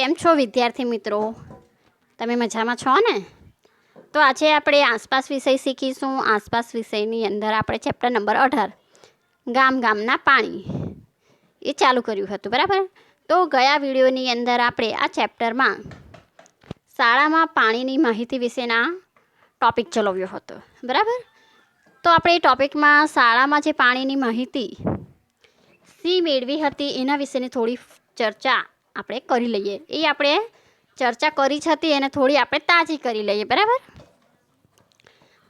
કેમ છો, વિદ્યાર્થી મિત્રો? તમે મજામાં છો ને? તો આજે આપણે આસપાસ વિષય શીખીશું. આસપાસ વિષયની અંદર આપણે ચેપ્ટર નંબર અઢાર, ગામ ગામના પાણી, એ ચાલુ કર્યું હતું, બરાબર? તો ગયા વિડીયોની અંદર આપણે આ ચેપ્ટરમાં શાળામાં પાણીની માહિતી વિશેના ટોપિક ચલાવ્યો હતો, બરાબર? તો આપણે એ ટોપિકમાં શાળામાં જે પાણીની માહિતી સી મેળવી હતી, એના વિશેની થોડી ચર્ચા આપણે કરી લઈએ. એ આપણે ચર્ચા કરી છતી એને થોડી આપણે તાજી કરી લઈએ, બરાબર?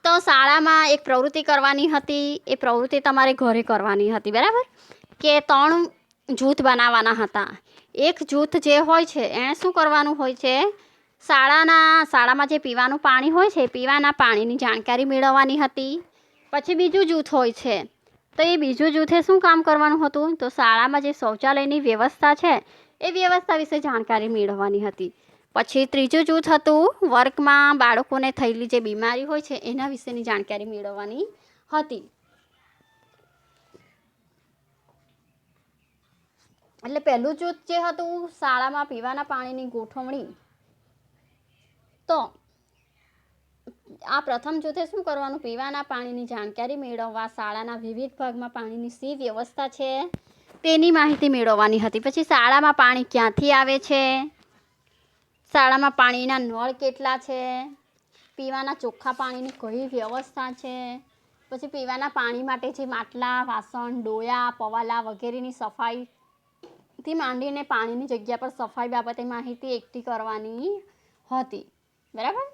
તો શાળામાં એક પ્રવૃત્તિ કરવાની હતી, એ પ્રવૃત્તિ તમારે ઘરે કરવાની હતી, બરાબર? કે ત્રણ જૂથ બનાવવાના હતા. એક જૂથ જે હોય છે એણે શું કરવાનું હોય છે? શાળાના, શાળામાં જે પીવાનું પાણી હોય છે પીવાના પાણીની જાણકારી મેળવવાની હતી. પછી બીજું જૂથ હોય છે. તો એ બીજું જૂથે શું કામ કરવાનું હતું? તો શાળામાં જે શૌચાલયની વ્યવસ્થા છે એ વ્યવસ્થા વિશે જાણકારી મેળવવાની હતી. પછી ત્રીજું જૂથ હતું વર્કમાં બાળકોને થયેલી જે બીમારી હોય છે, એના વિશેની જાણકારી મેળવવાની હતી. એટલે પહેલું જૂથ જે હતું, શાળામાં પીવાના પાણીની ગોઠવણી. તો આ પ્રથમ જૂથે શું કરવાનું? પીવાના પાણીની જાણકારી મેળવવા, શાળાના વિવિધ ભાગમાં પાણીની સી વ્યવસ્થા છે. તેની માહિતી મેળવવાની હતી. પછી શાળામાં પાણી ક્યાંથી આવે છે? શાળામાં પાણીના નળ કેટલા છે? પીવાના ચોખ્ખા પાણીની કઈ વ્યવસ્થા છે? પછી પીવાના પાણી માટે જે માટલા, વાસણ, ડોયા, પવાલા વગેરેની સફાઈથી માંડીને પાણીની જગ્યા પર સફાઈ બાબતે માહિતી એકઠી કરવાની હતી. બરાબર?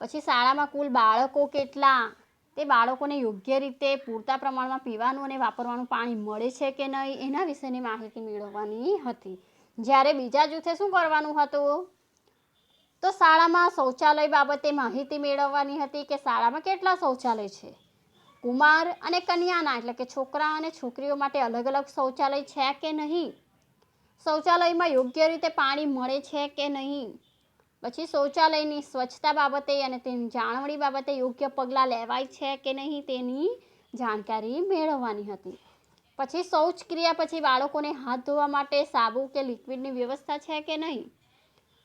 પછી શાળામાં કુલ બાળકો કેટલા? તે બાળકોને યોગ્ય રીતે પૂરતા પ્રમાણમાં પીવાનું અને વાપરવાનું પાણી મળે છે કે નહીં એના વિશેની માહિતી મેળવવાની હતી. જ્યારે બીજા જૂથે શું કરવાનું હતું? તો શાળામાં શૌચાલય બાબતે માહિતી મેળવવાની હતી કે શાળામાં કેટલા શૌચાલય છે? કુમાર અને કન્યાના, એટલે કે છોકરા અને છોકરીઓ માટે અલગ અલગ શૌચાલય છે કે નહીં? શૌચાલયમાં યોગ્ય રીતે પાણી મળે છે કે નહીં? પછી શૌચાલયની સ્વચ્છતા બાબતે અને તેની જાળવણી બાબતે યોગ્ય પગલાં લેવાય છે કે નહીં તેની જાણકારી મેળવવાની હતી. પછી શૌચક્રિયા પછી બાળકોને હાથ ધોવા માટે સાબુ કે લિક્વિડની વ્યવસ્થા છે કે નહીં?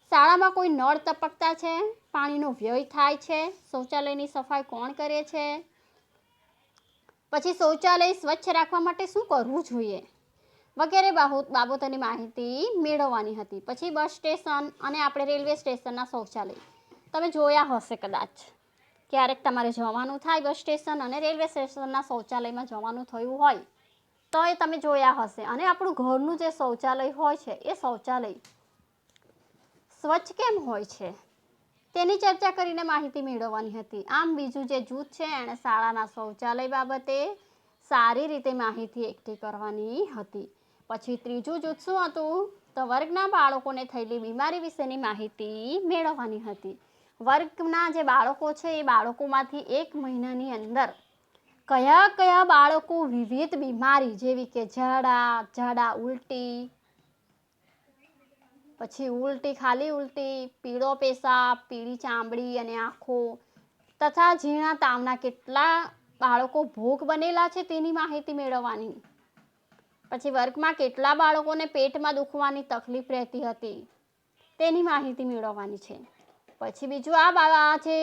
શાળામાં કોઈ નળ ટપકતા છે? પાણીનો વ્યય થાય છે? શૌચાલયની સફાઈ કોણ કરે છે? પછી શૌચાલય સ્વચ્છ રાખવા માટે શું કરવું જોઈએ? વગેરે બાબતોની માહિતી મેળવવાની હતી. પછી બસ સ્ટેશન અને આપણે રેલવે સ્ટેશનના શૌચાલય. તમે જોયા હશે કદાચ. ક્યારેક તમારે જવાનું થાય બસ સ્ટેશન અને રેલવે સ્ટેશનના શૌચાલયમાં જવાનું થયું હોય, તો એ તમે જોયા હશે. અને આપણું ઘરનું જે શૌચાલય હોય છે, એ શૌચાલય સ્વચ્છ કેમ હોય છે? તેની ચર્ચા કરીને માહિતી મેળવવાની હતી. આમ બીજું જે જૂથ છે, એણે શાળાના શૌચાલય બાબતે સારી રીતે માહિતી એકઠી કરવાની હતી. પછી ત્રીજું જૂથ શું હતું, તો વર્ગના બાળકોને થયેલી બીમારી વિશેની માહિતી મેળવવાની હતી. વર્ગના જે બાળકો છે, એ બાળકોમાંથી એક મહિનાની અંદર કયા કયા બાળકો વિવિધ બીમારી, જેવી કે ઝાડા ઝાડા ઉલટી, પછી ઉલટી, ખાલી ઉલટી, પીળો પેશાબ, પીળી ચામડી અને આંખો તથા ઝીણા તાવના કેટલા બાળકો ભોગ બનેલા છે તેની માહિતી મેળવવાની પછી વર્ગમાં કેટલા બાળકોને પેટમાં દુખવાની તકલીફ રહેતી હતી, તેની માહિતી મેળવવાની છે. પછી બીજું આ બાબા છે,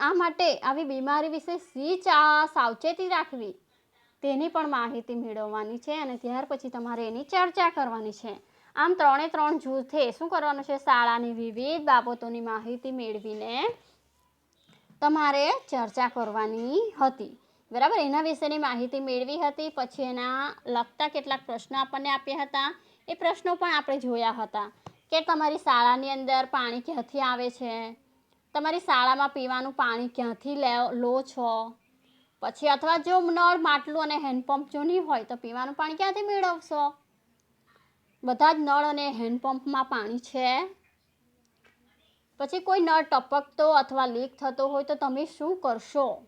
આ માટે આવી બીમારી વિશે સી ચા, સાવચેતી રાખવી, તેની પણ માહિતી મેળવવાની છે અને ત્યાર પછી તમારે એની ચર્ચા કરવાની છે. આમ ત્રણે ત્રણ જૂથે શું કરવાનું છે? શાળાની વિવિધ બાબતોની માહિતી મેળવીને તમારે ચર્ચા કરવાની હતી. બરાબર? એના વિશેની માહિતી મેળવી હતી, પછી એના લગતા કેટલાક પ્રશ્નો આપણને આપ્યા હતા. એ પ્રશ્નો પણ આપણે જોયા હતા કે તમારી શાળાની અંદર પાણી ક્યાંથી આવે છે? તમારી શાળામાં પીવાનું પાણી ક્યાંથી લે, લો છો? પછી અથવા જો નળ માટલું અને હેન્ડપંપ જો નહીં હોય તો પીવાનું પાણી ક્યાંથી મેળવશો? બધા જ નળ અને હેન્ડપંપમાં પાણી છે. પછી કોઈ નળ ટપકતો અથવા લીક થતો હોય તો તમે શું કરશો?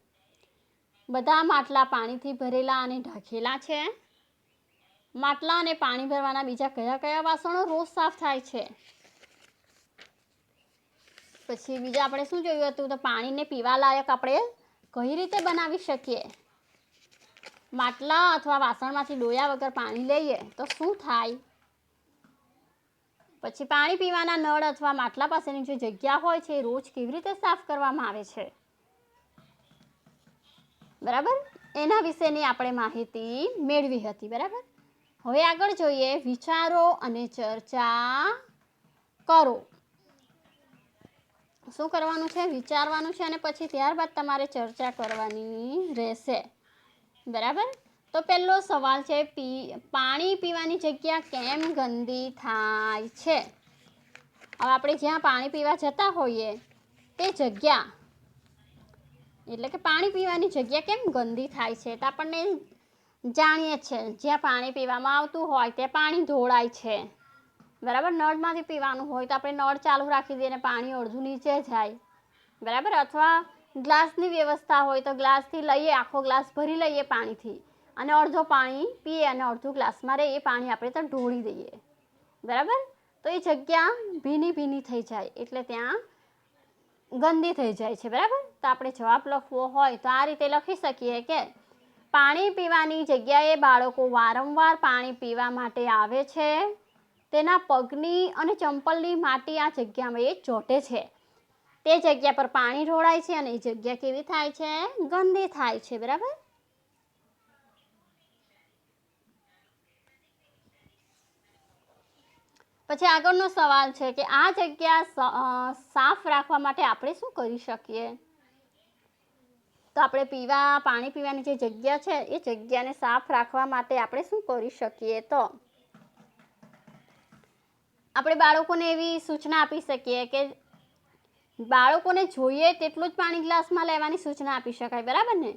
બધા માટલા પાણીથી ભરેલા અને ઢાંકેલા છે. માટલા અને પાણી ભરવાના બીજા કયા કયા વાસણો રોજ સાફ થાય છે? પછી બીજા આપણે શું જોયું હતું? તો પાણીને પીવા લાયક આપણે કઈ રીતે બનાવી શકીએ? માટલા અથવા વાસણમાંથી ડોયા વગર પાણી લઈએ તો શું થાય? પછી પાણી પીવાના નળ અથવા માટલા પાસેની જે જગ્યા હોય છે, એ રોજ કેવી રીતે સાફ કરવામાં આવે છે? બરાબર? એના વિશેની આપણે માહિતી મેળવી હતી, બરાબર? હવે આગળ જોઈએ, વિચારો અને ચર્ચા કરો. શું કરવાનું છે? વિચારવાનું છે અને પછી ત્યારબાદ તમારે ચર્ચા કરવાની રહેશે. બરાબર? તો પહેલો સવાલ છે, પી, પાણી પીવાની જગ્યા કેમ ગંદી થાય છે? હવે આપણે જ્યાં પાણી પીવા જતા હોઈએ, તે જગ્યા એટલે કે પાણી પીવાની જગ્યા કેમ ગંદી થાય છે તો આપણને જાણીએ છીએ જ્યાં પાણી પીવામાં આવતું હોય તે પાણી ઢોળાય છે. બરાબર? નળમાંથી પીવાનું હોય તો આપણે નળ ચાલુ રાખી દઈએ અને પાણી અડધું નીચે જાય. બરાબર? અથવા ગ્લાસની વ્યવસ્થા હોય તો ગ્લાસથી લઈએ, આખો ગ્લાસ ભરી લઈએ પાણીથી અને અડધો પાણી પીએ અને અડધું ગ્લાસમાં રહે એ પાણી આપણે ત્યાં ઢોળી દઈએ. બરાબર? તો એ જગ્યા ભીની ભીની થઈ જાય. એટલે ત્યાં ગંદી થઈ જાય છે, બરાબર? તો આપણે જવાબ લખવો હોય તો આ રીતે લખી શકીએ કે પાણી પીવાની જગ્યાએ બાળકો વારંવાર પાણી પીવા માટે આવે છે. તેના પગની અને ચંપલની માટી આ જગ્યામાં એ ચોંટે છે. તે જગ્યા પર પાણી ઢોળાય છે અને એ જગ્યા કેવી થાય છે? ગંદી થાય છે, બરાબર? પછી આગળનો સવાલ છે કે આ જગ્યા સાફ રાખવા માટે આપણે શું કરી શકીએ? તો આપણે પીવા, પાણી પીવાની જે જગ્યા છે, એ જગ્યાને સાફ રાખવા માટે આપણે શું કરી શકીએ? તો આપણે બાળકોને એવી સૂચના આપી શકીએ કે બાળકોને જોઈએ તેટલું જ પાણી ગ્લાસમાં લેવાની સૂચના આપી શકાય, બરાબર ને?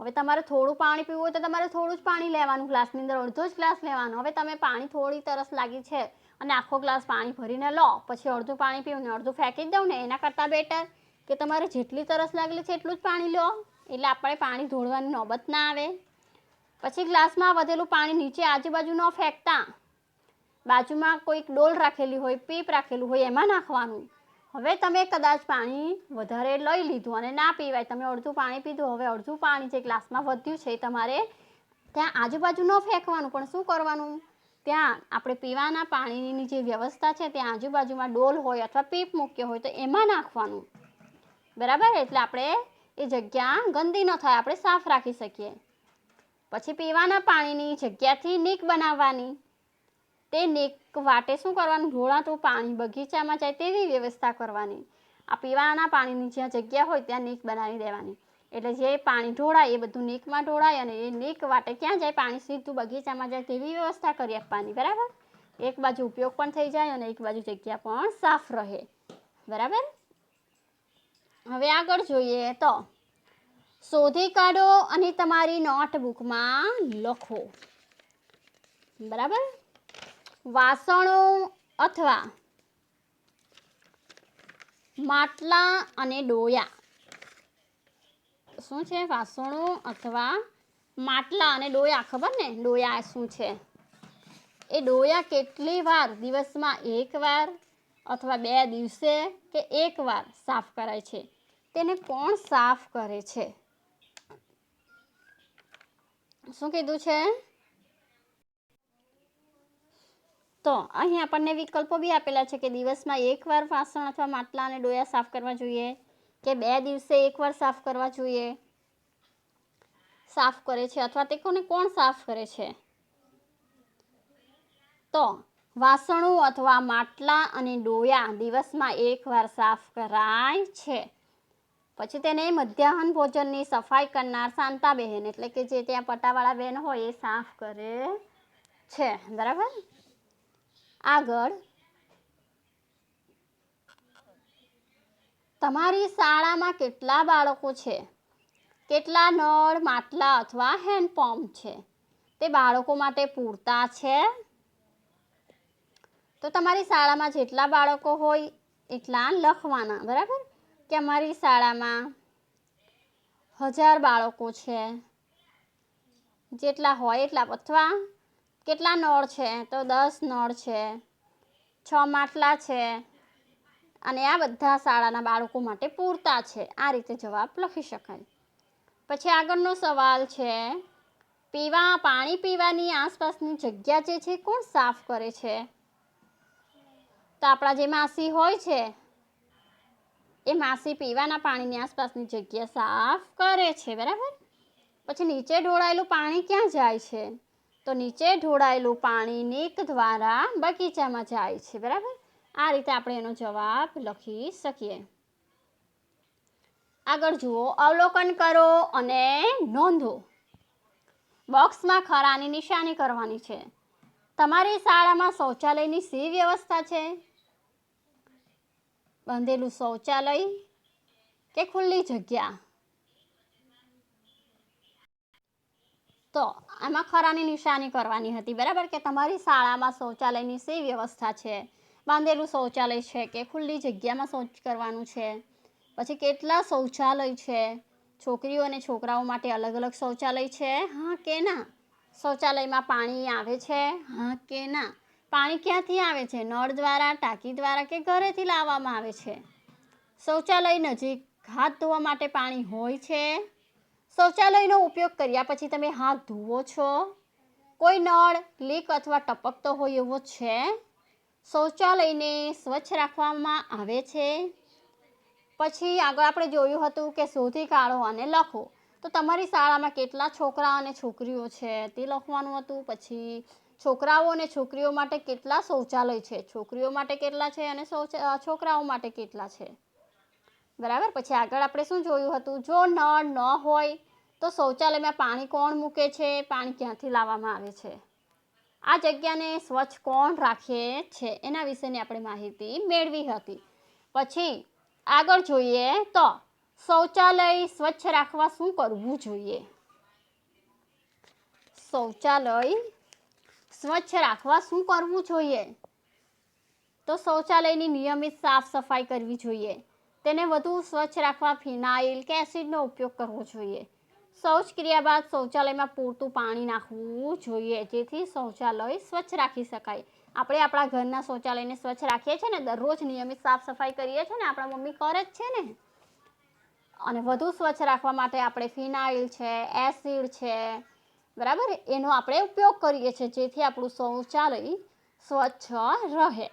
હવે તમારે થોડું પાણી પીવું હોય તો તમારે થોડું જ પાણી લેવાનું, ગ્લાસની અંદર અડધો જ ગ્લાસ લેવાનો. હવે તમે પાણી થોડી તરસ લાગી છે અને આખો ગ્લાસ પાણી ભરીને લો, પછી અડધું પાણી પીવું ને અડધું ફેંકી જ દઉં ને એના કરતાં બેટર કે તમારે જેટલી તરસ લાગેલી છે એટલું જ પાણી લો. એટલે આપણે પાણી ઢોળવાની નોબત ના આવે. પછી ગ્લાસમાં વધેલું પાણી નીચે આજુબાજુ ન ફેંકતા. બાજુમાં કોઈક ડોલ રાખેલી હોય, પીપ રાખેલું હોય, એમાં નાખવાનું. હવે તમે કદાચ પાણી વધારે લઈ લીધું અને ના પીવાય. તમે અડધું પાણી પીધું, હવે અડધું પાણી જે ગ્લાસમાં વધ્યું છે તમારે ત્યાં આજુબાજુ ન ફેંકવાનું. પણ શું કરવાનું? ત્યાં આપણે પીવાના પાણીની જે વ્યવસ્થા છે, ત્યાં આજુબાજુમાં ડોલ હોય અથવા પીપ મૂક્યો હોય તો એમાં નાખવાનું. બરાબર? એટલે આપણે એ જગ્યા ગંદી ન થાય. આપણે સાફ રાખી શકીએ. પછી પીવાના પાણીની જગ્યાથી નીક બનાવવાની. તે નીક વાટે શું કરવાનું? ઢોળાતું પાણી, બગીચામાં જાય તેવી વ્યવસ્થા કરવાની. આ પીવાના પાણીની જ્યાં જગ્યા હોય ત્યાં નીક બનાવી દેવાની. એટલે જે પાણી ઢોળાય એ બધું નીકમાં ઢોળાય અને એ નીક વાટે ક્યાં જાય? પાણી સીધું બગીચામાં જાય તેવી વ્યવસ્થા કરી આપવાની. બરાબર? એક બાજુ ઉપયોગ પણ થઈ જાય અને એક બાજુ જગ્યા પણ સાફ રહે. બરાબર? હવે આગળ જોઈએ તો શોધી કાઢો અને તમારી નોટબુકમાં લખો. બરાબર? વાસણો અથવા માટલા અને ડોયા. શું છે? વાસણો અથવા માટલા અને ડોયા, ખબર ને? ડોયા શું છે? એ ડોયા કેટલી વાર દિવસમાં એક વાર અથવા બે દિવસે કે એક વાર સાફ કરાય છે? તેને કોણ સાફ કરે છે? શું કીધું છે? તો અહીં આપણને વિકલ્પો બી આપેલા છે કે દિવસમાં એકવાર વાસણ અથવા માટલા અને ડોયા સાફ કરવા જોઈએ, કે બે દિવસે એકવાર સાફ કરવા જોઈએ, સાફ કરે છે અથવા તે કોને કોણ સાફ કરે છે. તો વાસણો અથવા માટલા અને ડોયા દિવસમાં એકવાર સાફ કરાય છે. પછી તેને મધ્યાહન ભોજનની સફાઈ કરનાર શાંતાબહેન એટલે કે જે ત્યાં પટાવાળા બહેન હોય એ સાફ કરે છે. બરાબર? આગળ તમારી શાળામાં કેટલા બાળકો છે? કેટલા નળ, માટલા અથવા હેન્ડપંપ છે? તે બાળકો માટે પૂરતા છે? તો તમારી શાળામાં જેટલા બાળકો હોય એટલા લખવાના, બરાબર? કે અમારી શાળામાં હજાર બાળકો છે. જેટલા હોય એટલા, અથવા કેટલા નળ છે? તો દસ નળ છે, છ માટલા છે અને આ બધા શાળાના બાળકો માટે પૂરતા છે. આ રીતે જવાબ લખી શકાય. પછી આગળનો સવાલ છે, પીવા, પાણી પીવાની આસપાસની જગ્યા જે છે, કોણ સાફ કરે છે? તો આપણા જે માસી હોય છે, એ માસી પીવાના પાણીની આસપાસની જગ્યા સાફ કરે છે, બરાબર? પછી નીચે ઢોળાયેલું પાણી ક્યાં જાય છે? તો નીચે ઢોળાયેલું પાણી નીક દ્વારા બગીચામાં જાય છે, બરાબર? આ રીતે આપણે એનો જવાબ લખી શકીએ. આગળ જુઓ, અવલોકન કરો અને નોંધો. બોક્સમાં ખરાની નિશાની કરવાની છે. તમારી શાળામાં શૌચાલયની સી વ્યવસ્થા છે? બાંધેલું શૌચાલય કે ખુલ્લી જગ્યા? તો આમાં ખરાની નિશાની કરવાની હતી, બરાબર? કે તમારી શાળામાં શૌચાલયની શી વ્યવસ્થા છે? બાંધેલું શૌચાલય છે કે ખુલ્લી જગ્યામાં શૌચ કરવાનું છે? પછી કેટલા શૌચાલય છે? છોકરીઓ અને છોકરાઓ માટે અલગ અલગ શૌચાલય છે? હા કે ના? શૌચાલયમાં પાણી આવે છે? હા કે ના? પાણી ક્યાંથી આવે છે? નળ દ્વારા, ટાંકી દ્વારા કે ઘરેથી લાવવામાં આવે છે? શૌચાલય નજીક હાથ ધોવા માટે પાણી હોય છે? શૌચાલયનો ઉપયોગ કર્યા પછી તમે હાથ ધુવો છો. કોઈ નળ, લીક અથવા ટપકતો હોય એવો છે. શૌચાલયને સ્વચ્છ રાખવામાં આવે છે. પછી આગળ આપણે જોયું હતું કે શોધી કાઢો અને લખો. તો તમારી શાળામાં કેટલા છોકરા અને છોકરીઓ છે તે લખવાનું હતું. પછી છોકરાઓ અને છોકરીઓ માટે કેટલા શૌચાલય છે? છોકરીઓ માટે કેટલા છે અને છોકરાઓ માટે કેટલા છે? બરાબર? પછી આગળ આપણે શું જોયું હતું? જો નળ ન હોય તો શૌચાલયમાં પાણી કોણ મૂકે છે? પાણી ક્યાંથી લાવવામાં આવે છે? આ જગ્યાને સ્વચ્છ કોણ રાખે છે? એના વિશેની આપણે માહિતી મેળવી હતી. પછી આગળ જોઈએ તો શૌચાલય સ્વચ્છ રાખવા શું કરવું જોઈએ? શૌચાલય સ્વચ્છ રાખવા શું કરવું જોઈએ? તો શૌચાલયની નિયમિત સાફ સફાઈ કરવી જોઈએ. તેને વધુ સ્વચ્છ રાખવા ફિનાઇલ કે એસિડનો ઉપયોગ કરવો જોઈએ. શૌચક્રિયા બાદ શૌચાલયમાં પૂરતું પાણી નાખવું જોઈએ, જેથી શૌચાલય સ્વચ્છ રાખી શકાય. આપણે આપણા ઘરના શૌચાલયને સ્વચ્છ રાખીએ છીએ ને, દરરોજ નિયમિત સાફ સફાઈ કરીએ છીએ ને, આપણા મમ્મી કરે જ છે ને. અને વધુ સ્વચ્છ રાખવા માટે આપણે ફિનાઇલ છે, એસિડ છે, બરાબર? એનો આપણે ઉપયોગ કરીએ છીએ, જેથી આપણું શૌચાલય સ્વચ્છ રહે.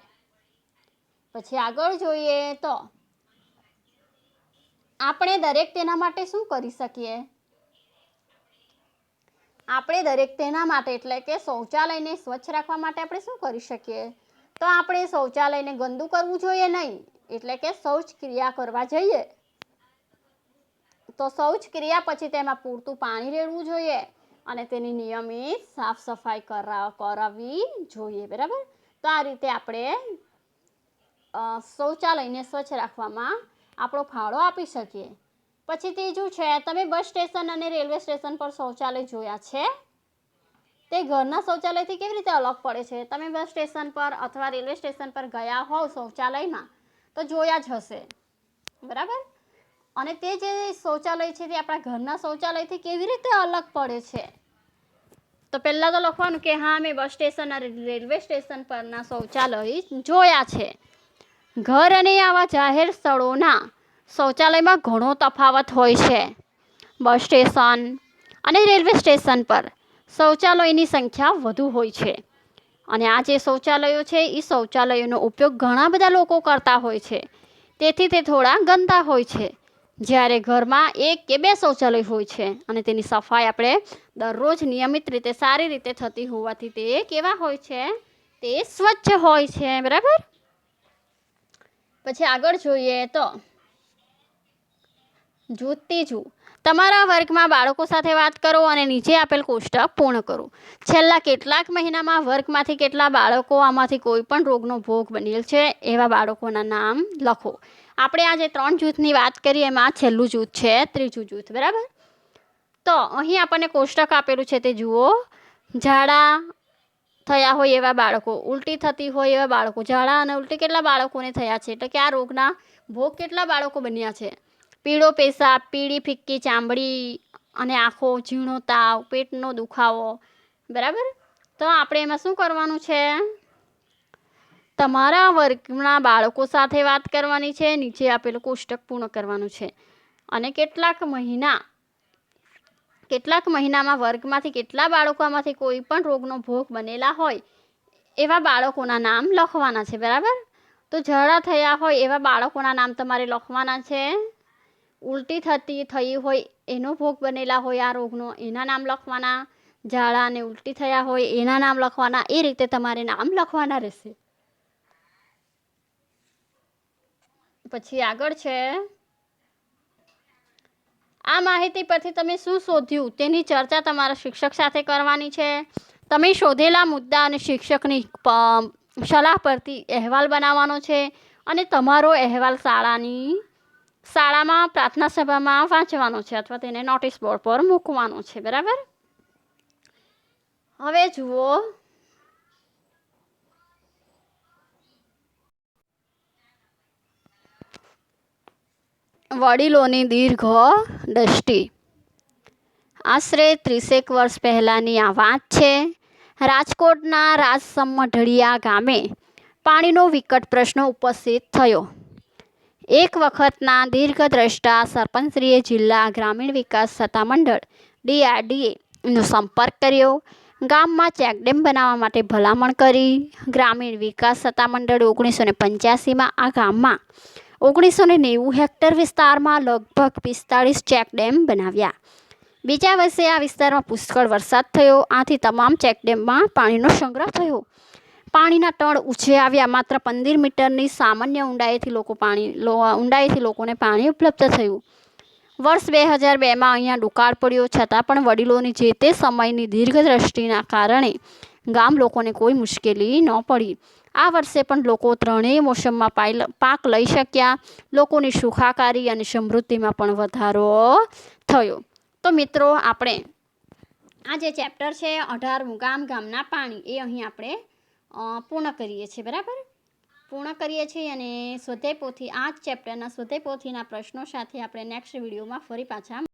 પછી આગળ જોઈએ તો આપણે દરેક તેના માટે શું કરી શકીએ? આપણે દરેક તેના માટે એટલે કે શૌચાલયને સ્વચ્છ રાખવા માટે આપણે શું કરી શકીએ? તો આપણે શૌચાલયને ગંદુ કરવું જોઈએ નહીં, એટલે કે શૌચ ક્રિયા કરવા જઈએ. તો શૌચ ક્રિયા પછી તેમાં પૂરતું પાણી રેડવું જોઈએ અને તેની નિયમિત સાફ સફાઈ કરા, કરાવવી જોઈએ, બરાબર? તો આ રીતે આપણે શૌચાલયને સ્વચ્છ રાખવામાં આપણો ફાળો આપી શકીએ. પછી ત્રીજું છે, તમે બસ સ્ટેશન અને રેલવે સ્ટેશન પર શૌચાલય જોયા છે? તે ઘરના શૌચાલયથી કેવી રીતે અલગ પડે છે? તમે બસ સ્ટેશન પર અથવા રેલવે સ્ટેશન પર ગયા હોવ શૌચાલયમાં, તો જોયા જ હશે. બરાબર? અને તે જે શૌચાલય છે, તે આપણા ઘરના શૌચાલયથી કેવી રીતે અલગ પડે છે? તો પહેલાં તો લખવાનું કે હા મેં બસ સ્ટેશન અને રેલવે સ્ટેશન પરના શૌચાલય જોયા છે. ઘર અને આવા જાહેર સ્થળોના શૌચાલયમાં ઘણો તફાવત હોય છે. બસ સ્ટેશન અને રેલવે સ્ટેશન પર શૌચાલયની સંખ્યા વધુ હોય છે. અને આ જે શૌચાલયો છે એ શૌચાલયોનો ઉપયોગ ઘણા બધા લોકો કરતા હોય છે. તેથી તે થોડા ગંદા હોય છે. જ્યારે ઘરમાં એક કે બે શૌચાલય હોય છે અને તેની સફાઈ આપણે દરરોજ નિયમિત રીતે, સારી રીતે થતી હોવાથી તે કેવા હોય છે? તે સ્વચ્છ હોય છે, બરાબર? પછી આગળ જોઈએ તો. જૂથ ત્રીજું તમારા વર્ગમાં બાળકો સાથે વાત કરો અને નીચે આપેલ કોષ્ટક પૂર્ણ કરો. છેલ્લા કેટલાક મહિનામાં વર્ગમાંથી કેટલા બાળકો આમાંથી કોઈ પણ રોગનો ભોગ બનેલ છે એવા બાળકોના નામ લખો. આપણે આજે ત્રણ જૂથની વાત કરી એમાં છેલ્લું જૂથ છે, ત્રીજું જૂથ, બરાબર? તો અહીં આપણને કોષ્ટક આપેલું છે તે જુઓ. ઝાડા થયા હોય એવા બાળકો. ઉલટી થતી હોય એવા બાળકો. ઝાડા અને ઉલટી કેટલા બાળકોને થયા છે? એટલે કે આ રોગના ભોગ કેટલા બાળકો બન્યા છે? પીળો પેશાબ, પીળી ફિક્કી ચામડી અને આંખો, ઝીણો તાવ, પેટનો દુખાવો. બરાબર? તો આપણે એમાં શું કરવાનું છે? તમારા વર્ગના બાળકો સાથે વાત કરવાની છે. નીચે આપેલું કોષ્ટક પૂર્ણ કરવાનું છે. અને કેટલાક મહિના કેટલાક મહિનામાં વર્ગમાંથી કેટલા બાળકો આમાંથી કોઈ પણ રોગનો ભોગ બનેલા હોય, એવા બાળકોના નામ લખવાના છે, બરાબર? તો ઝાડા થયા હોય એવા બાળકોના નામ તમારે લખવાના છે. ઉલટી થતી થઈ હોય એનો ભોગ બનેલા હોય આ રોગનો, એના નામ લખવાના. ઝાડા અને ઉલટી થયા હોય એના નામ લખવાના, એ રીતે તમારે નામ લખવાના રહેશે. પછી આગળ છે. આ માહિતી પરથી તમે શું શોધ્યું? તેની ચર્ચા તમારા શિક્ષક સાથે કરવાની છે. તમે શોધેલા મુદ્દા અને શિક્ષકની સલાહ પરથી અહેવાલ બનાવવાનો છે અને તમારો અહેવાલ શાળાની શાળામાં પ્રાર્થના સભામાં વાંચવાનો છે અથવા તેને નોટિસ બોર્ડ પર મૂકવાનો છે. બરાબર? હવે જુઓ વડીલોની દીર્ઘ દ્રષ્ટિ. આશરે ત્રીસેક વર્ષ પહેલાંની આ વાત છે, રાજકોટના રાજસમમાં ઢળિયા ગામે પાણીનો વિકટ પ્રશ્ન ઉપસ્થિત થયો. એક વખતના દીર્ઘદ્રષ્ટા સરપંચશ્રીએ જિલ્લા ગ્રામીણ વિકાસ સત્તામંડળ ડીઆરડીએ, નો સંપર્ક કર્યો. ગામમાં ચેકડેમ બનાવવા માટે ભલામણ કરી. ગ્રામીણ વિકાસ સત્તામંડળ ઓગણીસો ને પંચ્યાસીમાં આ ગામમાં ઓગણીસો ને નેવું હેક્ટર વિસ્તારમાં લગભગ પિસ્તાળીસ ચેકડેમ બનાવ્યા. બીજા વર્ષે આ વિસ્તારમાં પુષ્કળ વરસાદ થયો. આથી તમામ ચેકડેમમાં પાણીનો સંગ્રહ થયો. પાણીના તળ ઊંચે આવ્યા. માત્ર પંદર મીટરની સામાન્ય ઊંડાઈથી લોકો પાણી ઊંડાઈથી લોકોને પાણી ઉપલબ્ધ થયું. વર્ષ બે હજાર બેમાં અહીંયા દુકાળ પડ્યો. છતાં પણ વડીલોની જે તે સમયની દીર્ઘદ્રષ્ટિના કારણે ગામ લોકોને કોઈ મુશ્કેલી ન પડી. આ વર્ષે પણ લોકો ત્રણેય મોસમમાં પાક લઈ શક્યા. લોકોની સુખાકારી અને સમૃદ્ધિમાં પણ વધારો થયો. તો મિત્રો, આપણે આ જે ચેપ્ટર છે અઢારમું ગામ ગામના પાણી, એ અહીં આપણે પૂર્ણ કરીએ છીએ, બરાબર? પૂર્ણ કરીએ છીએ અને સ્વધ્યાય પોથી, આ જ ચેપ્ટરના સ્વધ્યાય પોથીના પ્રશ્નો સાથે આપણે નેક્સ્ટ વિડીયોમાં ફરી પાછા